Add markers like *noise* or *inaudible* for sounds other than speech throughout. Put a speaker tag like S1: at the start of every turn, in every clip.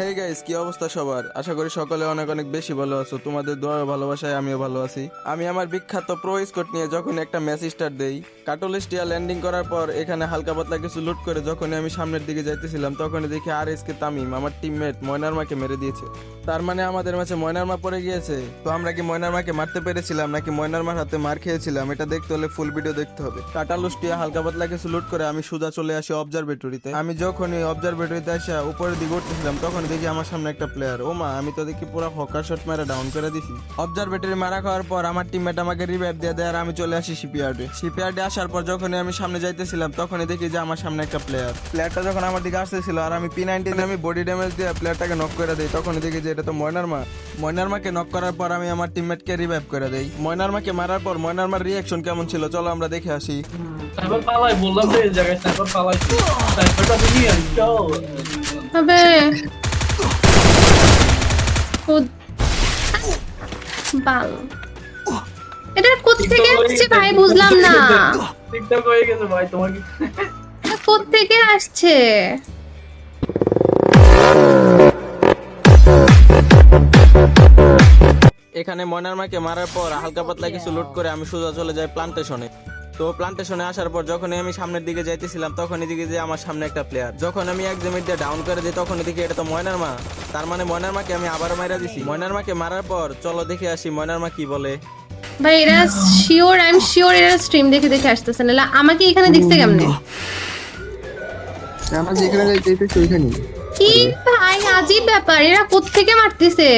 S1: Hey guys কি অবস্থা সবার? আশা করি সকলে অনেক অনেক বেশি ভালো আছো। তোমাদের দোয়া ও ভালোবাসায় আমিও ভালো আছি। আমি আমার বিখ্যাত প্রো স্কোট নিয়ে যখন একটা ম্যাচ স্টার্ট দেই কাটলিস্টিয়া ল্যান্ডিং করার পর এখানে হালকা পাতলা কিছু লুট করে যখন আমি সামনের দিকে যাইতেছিলাম তখন দেখি আর এস কে তামিম আমার টিমমেট ময়নার মাকে মেরে দিয়েছে। তার মানে আমাদের ম্যাচে ময়নার মা পড়ে গিয়েছে। তো আমরা কি ময়নার মাকে মারতে পেরেছিলাম নাকি ময়নার মার হাতে মার খেয়েছিলাম, এটা দেখতে হলে ফুল ভিডিও দেখতে হবে। কাটালুস্টিয়া হালকা পাতলা কিছু লুট করে আমি সোজা চলে আসি অবজারভেটরিতে আমি যখনই অবজারভেটরিতে আসা উপরের দিকে উঠতেছিলাম তখন দেখি আমার সামনে একটা প্লেয়ার ও মা আমি তো দেখি পুরো হকার শট মেরে ডাউন করে দিছি অবজারভেটরি মারা খাওয়ার পর আমার টিমমেট আমাকে রিভাইভ দিয়ে দেয় আর আমি চলে আসি শিপইয়ার্ডে শিপইয়ার্ডে আসার পর যখনই আমি সামনে যাইতেছিলাম তখনই দেখি যে আমার সামনে একটা প্লেয়ার প্লেয়ারটা যখন আমার দিকে আসতেছিল আর আমি পি নাইনটিন আমি বডি ড্যামেজ দিয়ে প্লেয়ারটাকে নক করে দিই তখনই দেখি যে এটা তো ময়নার মা ময়নার মাকে নক করার পর আমি আমার টিমমেটকে রিভাইভ করে দেই ময়নার মাকে মারার পর ময়নার মার রিয়াকশন কেমন ছিল চলো আমরা দেখে আসি
S2: স্নাইপার পালাই বললাম তো এই জায়গায় পালাই
S3: বাল। এটা কোত্থেকে আসছে ভাই? বুঝলাম না।
S2: টিকটক হয়ে গেছে ভাই তোমার কি
S3: কোত্থেকে আসছে?
S1: এখানে ময়নার মাকে মারার পর হালকা পাতলা কিছু লুট করে আমি সোজা চলে যাই প্লান্টেশনে তো প্লান্টেশনে আসার পর যখনই আমি সামনের দিকে যাইতেছিলাম তখন এদিকে যে আমার সামনে একটা প্লেয়ার যখন আমি এক জমির দিয়ে ডাউন করে দিই তখন এদিকে এটা তো ময়নার মা। তার মানে ময়নার মাকে আমি আবার মারা দিছি। ময়নার মাকে মারার পর চলো দেখে আসি ময়নার মা কি বলে।
S3: ভাই এরা শিওর আই এম শিওর এরা স্ট্রিম দেখে দেখে আসতেছে। না আমাকে এখানে দেখতে কেমনে?
S4: আমরা যেখানে যাই যাইতেছি ওইখানেই।
S3: কি ভাই আজীব ব্যাপার। এরা কোত্থেকে মারতেছে?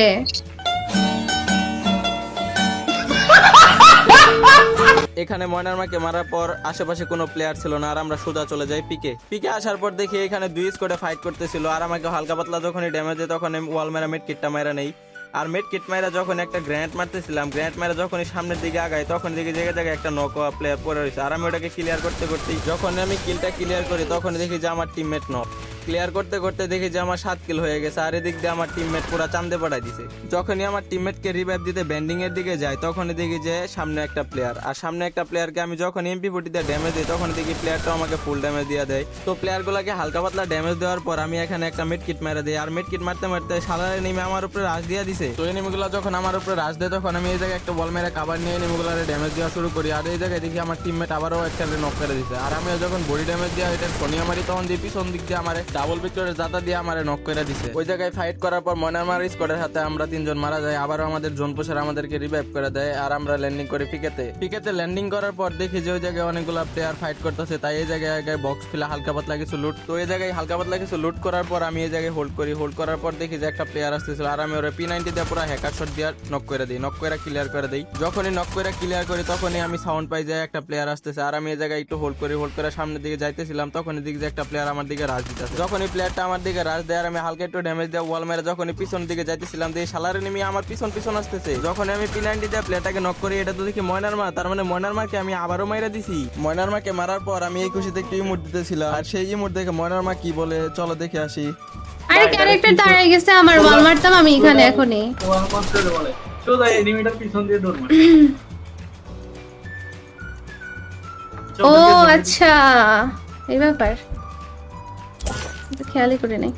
S1: এখানে ময়নার মাকে মারার পর আশেপাশে কোনো প্লেয়ার ছিল না, আর আমরা সোজা চলে যাই পিকে পিকে আসার পর দেখি এখানে দুই স্কোয়াডে ফাইট করতেছিল, আর আমাকে হালকা পাতলা যখনই ড্যামেজ দেয় তখন ওয়াল মেরা মেট কিটটা মেরা নেই। আর মেট কিট মেরা যখন একটা গ্র্যান্ড মারতেছিলাম গ্র্যান্ড মেরা যখনই সামনের দিকে আগাই তখন দেখি জায়গায় জায়গায় একটা নক প্লেয়ার পড়ে রয়েছে। আর আমি ওটাকে ক্লিয়ার করতে করতে যখন আমি কিলটা ক্লিয়ার করি তখন দেখি যে আমার টিমমেট নক ক্লিয়ার করতে করতে দেখি যে আমার সাত কিল হয়ে গেছে, আর এদিক দিয়ে আমার টিমমেট পুরো চান্দে পাঠাই দিছে। যখনই আমার টিমমেটকে রিভাইভ দিতে ব্যান্ডিং এর দিকে যায়, তখনই দেখি যে সামনে একটা প্লেয়ার আর সামনে একটা প্লেয়ারকে আমি যখন এমপি ফুটিতে ড্যামেজ দিই তখন দেখি প্লেয়ারটা আমাকে ফুল ড্যামেজ দিয়ে দেয়। তো প্লেয়ার গুলাকে হালকা পাতলা ড্যামেজ দেওয়ার পর আমি এখানে একটা মিড কিট মেরে দিই, আর মিড কিট মারতে মারতে সালারে নেমে আমার উপরে রাশ দিয়ে দিছে। তো এনিমিগুলো যখন আমার উপরে রাশ দেয়, তখন আমি এই জায়গায় একটা বল মেরে কাবার নিয়ে এনিমিগুলারে ড্যামেজ দেওয়া শুরু করি, আর এই জায়গায় দেখি আমার টিমমেট আবারও একটা নক করে দিছে। আর আমি যখন বডি ড্যামেজ দেওয়া এটা সোনিয়া মারি তখন দিয়ে পিছন দিক দিয়ে আমার ডাবল ভিক্টরের জাতা দিয়ে আমার নক করে দিছে। ওই জায়গায় ফাইট করার পর ময়নামার স্কোয়াডের হাতে আমরা তিনজন মারা যায় আবারও আমাদের জোন পোষার আমাদেরকে রিভাইভ করে দেয় আর আমরা ল্যান্ডিং করি পিকেতে পিকেতে ল্যান্ডিং করার পর দেখি যে ওই জায়গায় অনেকগুলো প্লেয়ার ফাইট করতেছে, তাই এই জায়গায় জায়গায় বক্স ফিলা হালকা পাতলা কিছু লুট তো এই জায়গায় হালকা পাতলা কিছু লুট করার পর আমি এই জায়গায় হোল্ড করি। হোল্ড করার পর দেখি যে একটা প্লেয়ার আসতেছিল আর আমি ওরা পি নাইনটি দিয়ে পুরো হ্যাকার শট দিয়ে নক করে দিই নক করে ক্লিয়ার করে দিই। যখনই নক করে ক্লিয়ার করি, তখনই আমি সাউন্ড পাই যে একটা প্লেয়ার আসতেছে। আর আমি এই জায়গায় একটু হোল্ড করি হোল্ড করে সামনের দিকে যাইতেছিলাম, তখনই দেখি যে একটা প্লেয়ার আমার দিকে রাজ দিতেছে। যখনই প্লেয়ারটা আমার দিকে রাজ দেয় আর আমি হালকা একটু ড্যামেজ দেওয়া ওয়াল মেরে যখনই পিছন দিকে যাইতেছিলাম দিয়ে সালারে নেমে আমার পিছন পিছন আসতেছে। যখন আমি পি নাইনটি দিয়ে প্লেয়ারটাকে নক করি এটা তো দেখি ময়নার মা তার মানে ময়নার মাকে আমি আবারও মাইরা দিছি। ময়নার মাকে মারার পর আমি এই খুশিতে একটু ইমোট দিতেছিলাম। আর সেই ইমোট দেখে ময়নার মা কি বলে চলো দেখে আসি।
S3: আরে ক্যারেক্টার দাঁড়ায় গেছে আমার বল মারতাম আমি এখানে এখনই।
S2: তোমার মন্ত্রে বলে সোজা এনিমিটার পিছন দিয়ে দৌড় মারে। *clears throat*
S3: ও আচ্ছা এই ব্যাপার। খেয়ালই করে নাই।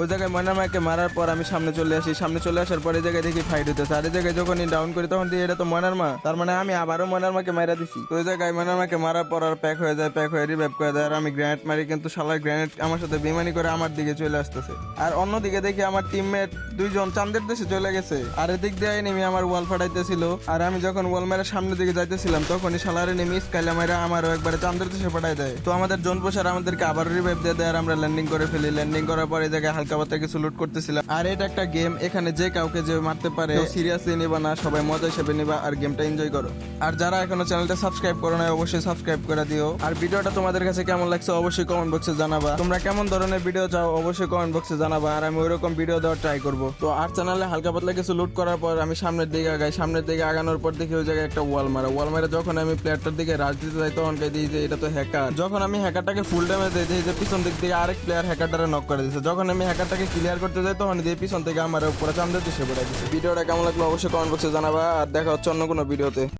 S1: ওই জায়গায় ময়নার মাকে মারার পর আমি সামনে চলে আসি। সামনে চলে আসার পরে জায়গায় দেখি ফাইট হতেছে আর এই জায়গায় যখনই ডাউন করি, তখন দিয়ে এটা তো ময়নার মা। তার মানে আমি আবারও ময়নার মাকে মারা দিছি। ওই জায়গায় ময়নার মাকে মারার পর আর প্যাক হয়ে যায় প্যাক হয়ে রিভাইভ করে দেয়। আর আমি গ্রেনেড মারি, কিন্তু শালার গ্রেনেড আমার সাথে বেমানি করে আমার দিকে চলে আসতেছে। আর অন্যদিকে দেখি আমার টিমমেট দুইজন চান্দের দেশে চলে গেছে। আর এদিক দিয়ে নেমে আমার ওয়াল ফাটাইতেছিল। আর আমি যখন ওয়াল মেরে সামনের দিকে যাইতেছিলাম, তখনই শালারে নেমে স্কাইলা মেরা আমারও একবারে চান্দের দেশে পাঠাই দেয়। তো আমাদের জন পোষার আমাদেরকে আবার রিভাইভ দিয়ে দেয়, আর আমরা ল্যান্ডিং করে ফেলি। ল্যান্ডিং করার পর এই জায়গায় কিছু লুট করতেছিলাম। আর এটা একটা গেম এখানে যে কাউকে যে মারতে পারে সিরিয়াসলি নিবা না, সবাই মজা হিসেবে নিবা আর গেমটা এনজয় করো। আর যারা এখনও চ্যানেলটা সাবস্ক্রাইব করো না অবশ্যই সাবস্ক্রাইব করে দিও। আর ভিডিওটা তোমাদের কাছে কেমন লাগছে, অবশ্যই কমেন্ট বক্সে জানাবা। তোমরা কেমন ধরনের ভিডিও চাও, অবশ্যই কমেন্ট বক্সে জানাবা। আর আমি ওইরকম ভিডিও দেওয়ার ট্রাই করব। তো আর চ্যানেলে হালকা পাতলা কিছু লুট করার পর আমি সামনের দিকে আগাই। সামনের দিকে আগানোর পর দেখি ওই জায়গায় একটা ওয়াল মারা। ওয়াল মারা যখন আমি প্লেয়ারটার দিকে রাজ দিতে যাই, তখন কে দিই যে এটা তো হ্যাকার যখন আমি হ্যাকারটাকে ফুল ড্যামেজ দিই, যে পিছন দিক থেকে আরেক প্লেয়ার হ্যাকারটারে নক করে দিয়েছে যখন আমি হ্যাকারটাকে ক্লিয়ার করতে যাই তখন দিয়ে পিছন থেকে আমার উপরে চান্দের দিছে দিচ্ছে ভিডিওটা কেমন লাগল অবশ্যই কমেন্ট বক্সে জানাবা, আর দেখা হচ্ছে অন্য কোনো ভিডিওতে